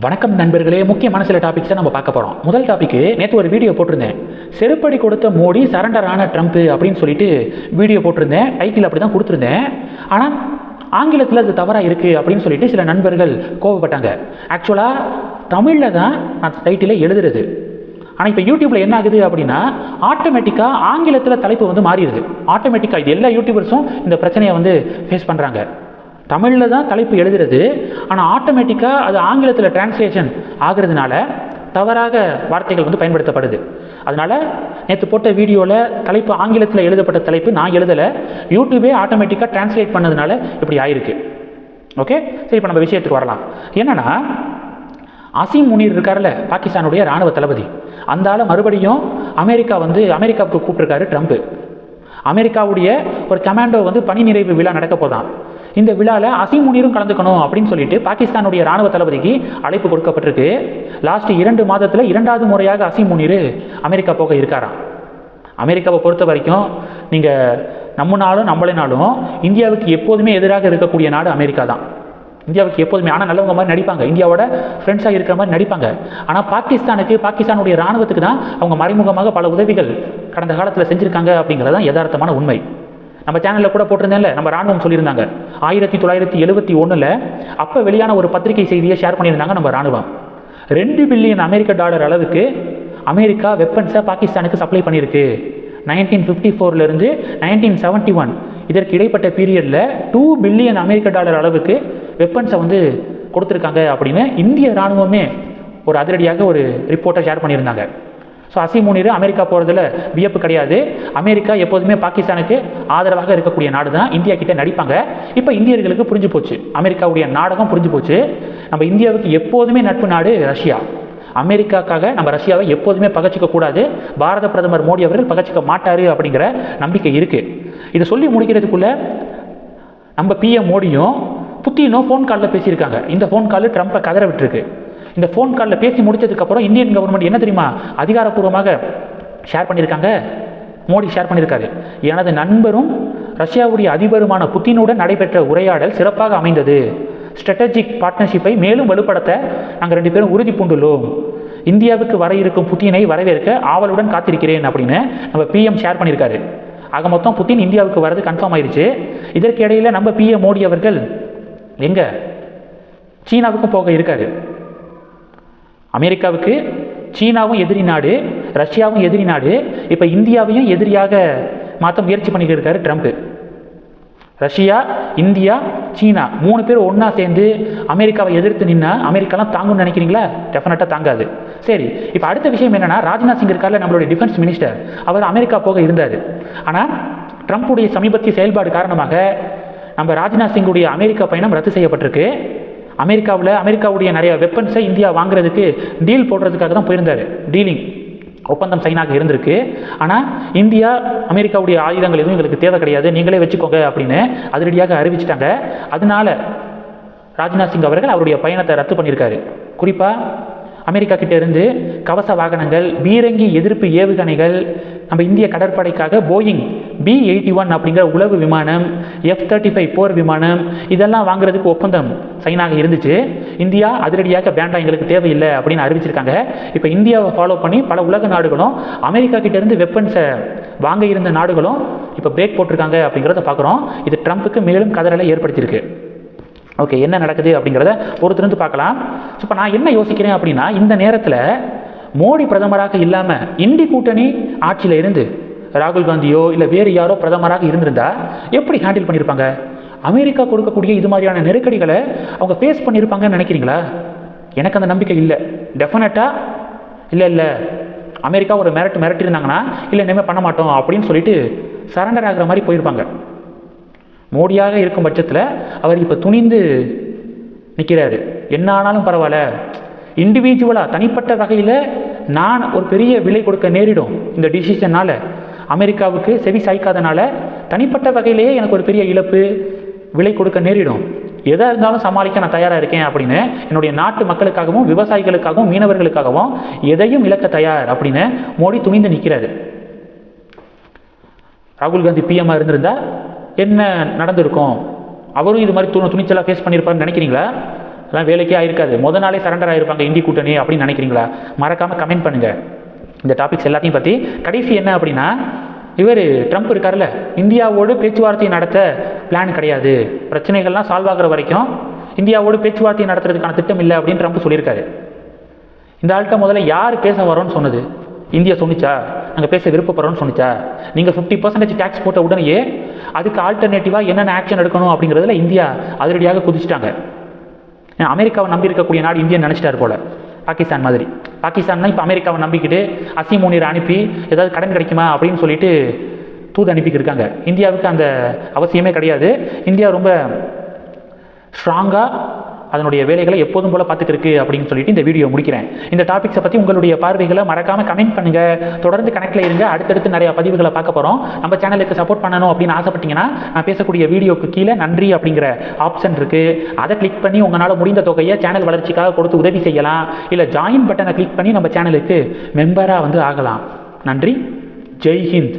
வணக்கம் நண்பர்களே முக்கியமான சில டாபிக்ஸை நம்ம பார்க்க போகிறோம் முதல் டாபிக்கு நேற்று ஒரு வீடியோ போட்டிருந்தேன். செருப்படி கொடுத்த மோடி சரண்டர் ஆன ட்ரம்ப் அப்படின்னு சொல்லிட்டு வீடியோ போட்டிருந்தேன். டைட்டில் அப்படி தான் கொடுத்துருந்தேன். ஆனால் ஆங்கிலத்தில் அது தவறாக இருக்குது அப்படின்னு சொல்லிட்டு சில நண்பர்கள் கோவப்பட்டாங்க. ஆக்சுவலாக தமிழில் தான் நான் டைட்டிலே எழுதுறது. ஆனால் இப்போ யூடியூப்பில் என்ன ஆகுது அப்படின்னா ஆட்டோமேட்டிக்காக ஆங்கிலத்தில் தலைப்பு வந்து மாறிடுது. ஆட்டோமேட்டிக்காக இது எல்லா யூடியூபர்ஸும் இந்த பிரச்சனையை வந்து ஃபேஸ் பண்ணுறாங்க தமிழில் தான் தலைப்பு எழுதுறது. ஆனால் ஆட்டோமேட்டிக்காக அது ஆங்கிலத்தில் டிரான்ஸ்லேஷன் ஆகிறதுனால தவறாக வார்த்தைகள் வந்து பயன்படுத்தப்படுது. அதனால் நேற்று போட்ட வீடியோவில் தலைப்பு ஆங்கிலத்தில் எழுதப்பட்ட தலைப்பு நான் எழுதலை. யூடியூபே ஆட்டோமேட்டிக்காக டிரான்ஸ்லேட் பண்ணதுனால இப்படி ஆயிருக்கு. ஓகே சரி இப்போ நம்ம விஷயத்துக்கு வரலாம். என்னென்னா அசீம் முனீர் இருக்கார்ல பாகிஸ்தானுடைய ராணுவ தளபதி. அந்த மறுபடியும் அமெரிக்கா வந்து அமெரிக்காவுக்கு கூப்பிட்டுருக்காரு ட்ரம்ப். அமெரிக்காவுடைய ஒரு கமாண்டோ வந்து பணி நிறைவு விழா நடக்க போதான். இந்த விழாவில் அசீம் கலந்துக்கணும் அப்படின்னு சொல்லிட்டு பாகிஸ்தானுடைய ராணுவ தளபதிக்கு அழைப்பு கொடுக்கப்பட்டிருக்கு. லாஸ்ட் இரண்டு மாதத்தில் இரண்டாவது முறையாக அசீம் அமெரிக்கா போக இருக்காராம். அமெரிக்காவை பொறுத்த வரைக்கும் நீங்கள் நம்மனாலும் நம்மளினாலும் இந்தியாவுக்கு எப்போதுமே எதிராக இருக்கக்கூடிய நாடு அமெரிக்கா தான். இந்தியாவுக்கு எப்போதுமே ஆனால் நல்லவங்க மாதிரி நடிப்பாங்க. இந்தியாவோட ஃப்ரெண்ட்ஸாக இருக்கிற மாதிரி நடிப்பாங்க. ஆனால் பாகிஸ்தானுக்கு பாகிஸ்தானுடைய ராணுவத்துக்கு தான் அவங்க மறைமுகமாக பல உதவிகள் கடந்த காலத்தில் செஞ்சுருக்காங்க அப்படிங்கிறது தான் யதார்த்தமான உண்மை. நம்ம சேனலில் கூட போட்டிருந்தேன்ல நம்ம ராணுவம் சொல்லியிருந்தாங்க. ஆயிரத்தி தொள்ளாயிரத்தி எழுபத்தி ஒன்றில் அப்போ வெளியான ஒரு பத்திரிகை செய்தியை ஷேர் பண்ணியிருந்தாங்க நம்ம ராணுவம். ரெண்டு பில்லியன் அமெரிக்க டாலர் அளவுக்கு அமெரிக்கா வெப்பன்ஸை பாகிஸ்தானுக்கு சப்ளை பண்ணியிருக்கு. நைன்டீன் ஃபிஃப்டி ஃபோர்லேருந்து நைன்டீன் செவன்ட்டி ஒன் இதற்கு இடைப்பட்ட பீரியடில் டூ பில்லியன் அமெரிக்க டாலர் அளவுக்கு வெப்பன்ஸை வந்து கொடுத்துருக்காங்க அப்படின்னு இந்திய இராணுவமே ஒரு அதிரடியாக ஒரு ரிப்போர்ட்டை ஷேர் பண்ணியிருந்தாங்க. ஸோ அசீம் முனீர் அமெரிக்கா போகிறதுல வியப்பு கிடையாது. அமெரிக்கா எப்போதுமே பாகிஸ்தானுக்கு ஆதரவாக இருக்கக்கூடிய நாடு தான் இந்தியா கிட்டே நடிப்பாங்க. இப்போ இந்தியர்களுக்கு புரிஞ்சு போச்சு. அமெரிக்காவுடைய நாடகம் புரிஞ்சு போச்சு. நம்ம இந்தியாவுக்கு எப்போதுமே நட்பு நாடு ரஷ்யா. அமெரிக்காக்காக நம்ம ரஷ்யாவை எப்போதுமே பகச்சிக்க கூடாது. பாரத பிரதமர் மோடி அவர்கள் பகச்சிக்க மாட்டார் அப்படிங்கிற நம்பிக்கை இருக்குது இதை சொல்லி முடிக்கிறதுக்குள்ளே நம்ம பிஎம் மோடியும் புத்தினும் ஃபோன் காலில் பேசியிருக்காங்க. இந்த ஃபோன் கால் ட்ரம்ப்பை கதற விட்டுருக்கு. இந்த ஃபோன் காலில் பேசி முடிச்சதுக்கப்புறம் இந்தியன் கவர்மெண்ட் என்ன தெரியுமா? அதிகாரப்பூர்வமாக ஷேர் பண்ணியிருக்காங்க. மோடி ஷேர் பண்ணியிருக்காரு. எனது நண்பரும் ரஷ்யாவுடைய அதிபருமான புத்தினுடன் நடைபெற்ற உரையாடல் சிறப்பாக அமைந்தது. ஸ்ட்ராட்டஜிக் பார்ட்னர்ஷிப்பை மேலும் வலுப்படுத்த நாங்கள் ரெண்டு பேரும் உறுதி பூண்டுள்ளோம். இந்தியாவுக்கு வர இருக்கும் புத்தினை வரவேற்க ஆவலுடன் காத்திருக்கிறேன் அப்படின்னு நம்ம பிஎம் ஷேர் பண்ணியிருக்காரு. ஆக மொத்தம் புத்தின் இந்தியாவுக்கு வரது கன்ஃபார்ம் ஆயிடுச்சு இதற்கு நம்ம பிஎம் மோடி அவர்கள் எங்க? சீனாவுக்கும் போக இருக்காரு. அமெரிக்காவுக்கு சீனாவும் எதிரி நாடு ரஷ்யாவும் எதிரி நாடு இப்போ இந்தியாவையும் எதிரியாக மாற்ற முயற்சி பண்ணிட்டு இருக்காரு ட்ரம்ப். ரஷ்யா இந்தியா சீனா மூணு பேர் ஒன்றா சேர்ந்து அமெரிக்காவை எதிர்த்து நின்னா அமெரிக்காலாம் தாங்கும்னு நினைக்கிறீங்களா? டெஃபினட்டாக தாங்காது. சரி இப்போ அடுத்த விஷயம் என்னன்னா ராஜ்நாத் சிங் இருக்கார்ல நம்மளுடைய டிஃபென்ஸ் மினிஸ்டர் அவர் அமெரிக்கா போக இருந்தார். ஆனால் ட்ரம்ப்புடைய சமீபத்திய செயல்பாடு காரணமாக நம்ம ராஜ்நாத் சிங்குடைய அமெரிக்கா பயணம் ரத்து செய்யப்பட்டிருக்கு. அமெரிக்காவில் அமெரிக்காவுடைய நிறைய வெப்பன்ஸை இந்தியா வாங்குறதுக்கு டீல் போடுறதுக்காக தான் போயிருந்தார். டீலிங் ஒப்பந்தம் சைனாக இருந்திருக்கு. ஆனால் இந்தியா அமெரிக்காவுடைய ஆயுதங்கள் எதுவும் எங்களுக்கு தேவை கிடையாது. நீங்களே வச்சுக்கோங்க அப்படின்னு அதிரடியாக அறிவிச்சிட்டாங்க. அதனால ராஜ்நாத் சிங் அவர்கள் அவருடைய பயணத்தை ரத்து பண்ணியிருக்காரு. குறிப்பாக அமெரிக்கா கிட்டேருந்து கவச வாகனங்கள் பீரங்கி எதிர்ப்பு ஏவுகணைகள் நம்ம இந்திய கடற்படைக்காக போயிங் பி எயிட்டி ஒன் அப்படிங்கிற உளவு விமானம் எஃப் தேர்ட்டி ஃபைவ் போர் விமானம் இதெல்லாம் வாங்குறதுக்கு ஒப்பந்தம் சைனாக இருந்துச்சு. இந்தியா அதிரடியாக வேண்டாம் எங்களுக்கு தேவையில்லை அப்படின்னு அறிவிச்சிருக்காங்க. இப்போ இந்தியாவை ஃபாலோ பண்ணி பல உலக நாடுகளும் அமெரிக்கா கிட்டேருந்து வெப்பன்ஸை வாங்க இருந்த நாடுகளும் இப்போ பிரேக் போட்டிருக்காங்க அப்படிங்கிறத பார்க்குறோம் இது ட்ரம்ப்புக்கு மேலும் கதறலை ஏற்படுத்தியிருக்கு. ஓகே என்ன நடக்குது அப்படிங்கிறத பொறுத்திருந்து பார்க்கலாம். ஸோ இப்போ நான் என்ன யோசிக்கிறேன் அப்படின்னா இந்த நேரத்தில் மோடி பிரதமராக இல்லாமல் இந்தி கூட்டணி ஆட்சியில் இருந்து ராகுல் காந்தியோ இல்லை வேறு யாரோ பிரதமராக இருந்திருந்தா எப்படி ஹேண்டில் பண்ணியிருப்பாங்க அமெரிக்கா கொடுக்கக்கூடிய இது மாதிரியான நெருக்கடிகளை அவங்க ஃபேஸ் பண்ணியிருப்பாங்கன்னு நினைக்கிறீங்களா? எனக்கு அந்த நம்பிக்கை இல்லை. டெஃபினட்டாக இல்லை இல்லை. அமெரிக்கா ஒரு மிரட்டு மிரட்டியிருந்தாங்கன்னா இல்லை இனிமேல் பண்ண மாட்டோம் அப்படின்னு சொல்லிட்டு சரண்டர் ஆகிற மாதிரி போயிருப்பாங்க. மோடியாக இருக்கும் பட்சத்தில் அவர் இப்போ துணிந்து நிற்கிறாரு என்ன ஆனாலும் பரவாயில்ல. இண்டிவிஜுவலாக தனிப்பட்ட வகையில் நான் ஒரு பெரிய விலை கொடுக்க நேரிடும் இந்த டிசிஷனால் அமெரிக்காவுக்கு செவி சாய்க்காதனால தனிப்பட்ட வகையிலேயே எனக்கு ஒரு பெரிய இழப்பு விலை கொடுக்க நேரிடும். எதாக இருந்தாலும் சமாளிக்க நான் தயாராக இருக்கேன் அப்படின்னு என்னுடைய நாட்டு மக்களுக்காகவும் விவசாயிகளுக்காகவும் மீனவர்களுக்காகவும் எதையும் இழக்க தயார் அப்படின்னு மோடி துணிந்து நிற்கிறாரு ராகுல் காந்தி பிஎம்மாக இருந்திருந்தா என்ன நடந்திருக்கும்? அவரும் இது மாதிரி துணி துணிச்சலாக ஃபேஸ் பண்ணியிருப்பாருன்னு நினைக்கிறீங்களா? அதெல்லாம் வேலைக்கே ஆயிருக்காது. முத நாளே சரண்டர் ஆயிருப்பாங்க இந்தி கூட்டணி அப்படின்னு நினைக்கிறீங்களா? மறக்காமல் கமெண்ட் பண்ணுங்கள் இந்த டாபிக்ஸ் எல்லாத்தையும் பற்றி கடைசி என்ன அப்படின்னா இவர் ட்ரம்ப் இருக்கார்ல இந்தியாவோடு பேச்சுவார்த்தை நடத்த பிளான் கிடையாது. பிரச்சனைகள்லாம் சால்வ் ஆகுற வரைக்கும் இந்தியாவோடு பேச்சுவார்த்தை நடத்துறதுக்கான திட்டம் இல்லை அப்படின்னு ட்ரம்ப் சொல்லியிருக்காரு. இந்த ஆள்கிட்ட முதல்ல யார் பேச வரோன்னு சொன்னது? இந்தியா சொன்னிச்சா? நாங்கள் பேச விருப்பப்படுறோம்னு சொன்னிச்சா? நீங்கள் ஃபிஃப்டி பர்சன்டேஜ் டேக்ஸ் போட்ட உடனேயே அதுக்கு ஆல்டர்னேட்டிவாக என்னென்ன ஆக்ஷன் எடுக்கணும் அப்படிங்கிறதுல இந்தியா அதிரடியாக குதிச்சிட்டாங்க. அமெரிக்காவை நம்பியிருக்கக்கூடிய நாடு இந்தியா நினச்சிட்டார் போல. பாகிஸ்தான் மாதிரி. பாகிஸ்தான் இப்போ அமெரிக்காவை நம்பிக்கிட்டு அசீம் முனீர் அனுப்பி ஏதாவது கடன் கிடைக்குமா அப்படின்னு சொல்லிட்டு தூது அனுப்பிக்கிட்டு இருக்காங்க. இந்தியாவுக்கு அந்த அவசியமே கிடையாது. இந்தியா ரொம்ப ஸ்ட்ராங்காக அதனுடைய வேலைகளை எப்போதும் போல் பார்த்துட்டு இருக்கு அப்படின்னு சொல்லிட்டு இந்த வீடியோ முடிக்கிறேன். இந்த டாபிக்ஸை பற்றி உங்களுடைய பார்வைகளை மறக்காமல் கமெண்ட் பண்ணுங்கள் தொடர்ந்து கனெக்டில் இருங்க. அடுத்தடுத்து நிறைய பதிவுகளை பார்க்க போகிறோம் நம்ம சேனலுக்கு சப்போர்ட் பண்ணணும் அப்படின்னு ஆசைப்பட்டீங்கன்னா நான் பேசக்கூடிய வீடியோக்கு கீழே நன்றி அப்படிங்கிற ஆப்ஷன் இருக்குது அதை கிளிக் பண்ணி உங்களால் முடிந்த தொகையை சேனல் வளர்ச்சிக்காக கொடுத்து உதவி செய்யலாம். இல்லை ஜாயின் பட்டனை கிளிக் பண்ணி நம்ம சேனலுக்கு மெம்பராக வந்து ஆகலாம். நன்றி. ஜெய் ஹிந்த்.